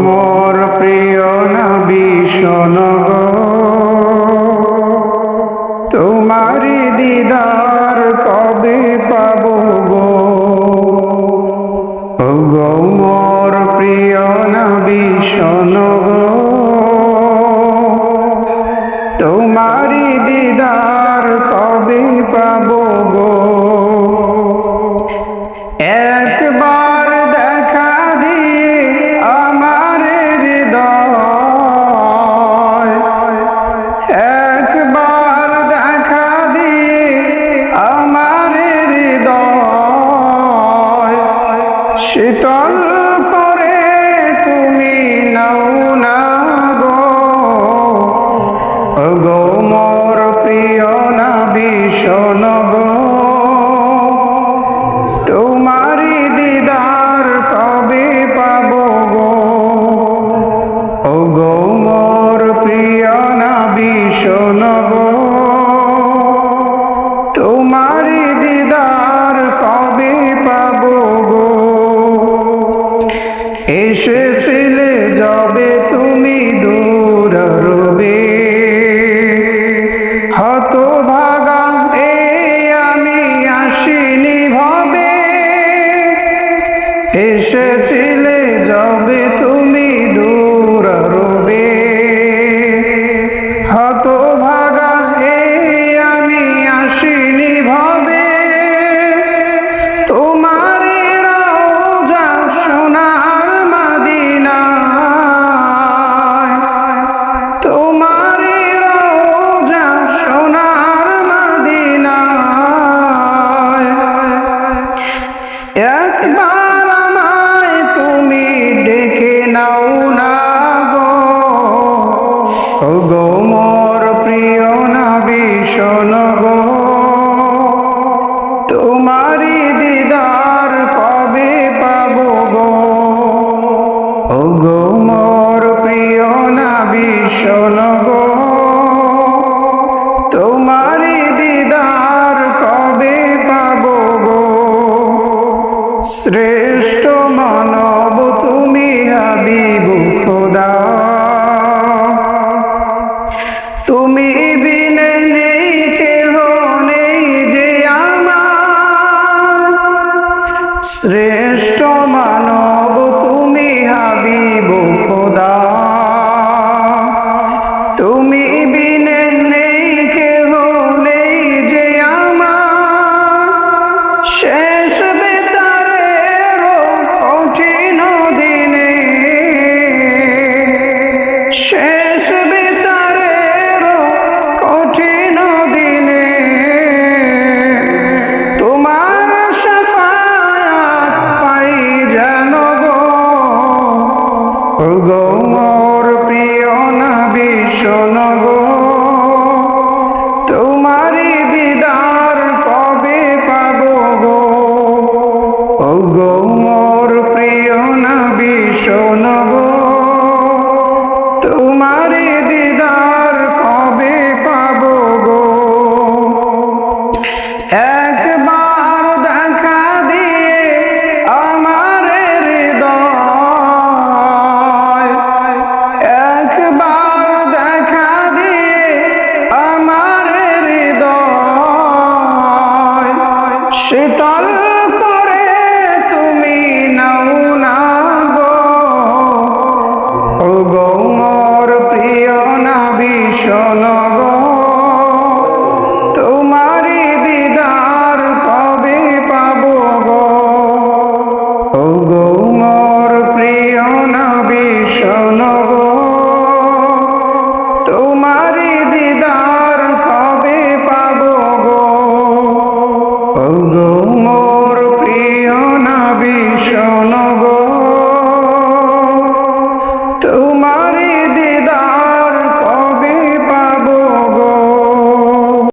মোর প্রিয় নবী, শোনো গো। তোমারি দিদার কবে পাব মোর প্রিয় নবী, শোনো গো। তোমারি দিদার কবে শীতল করে তুমি নাও না গো। মোর প্রিয় না ভীষণ গো। তোমারি দিদার কবে পাব গো? ও গো মোর প্রিয় না ভীষণ গো। তোমারি দিদার এসেছিলে যাবে তুমি দূর রবে হত তোমারি দিদার কবে পাবো গো? ও গো মোর প্রিয় না ভীষণ গো। তোমারি দিদার কবে পাবো গো? শ্রেষ্ঠ মানব তুমি হাবিব, খোদা। ও গো মোর প্রিয় নবী, শোনো গো। তোমারি দিদার কবে পাবো গো? ও গো মোর প্রিয় নবী, শোনো গো। শীতল করে তুমি নাও না গো। ও গৌমর প্রিয় না ভীষণ গো। তোমারি দিদার কবে পাব গো? ও গৌমর প্রিয় না ভীষণ গো।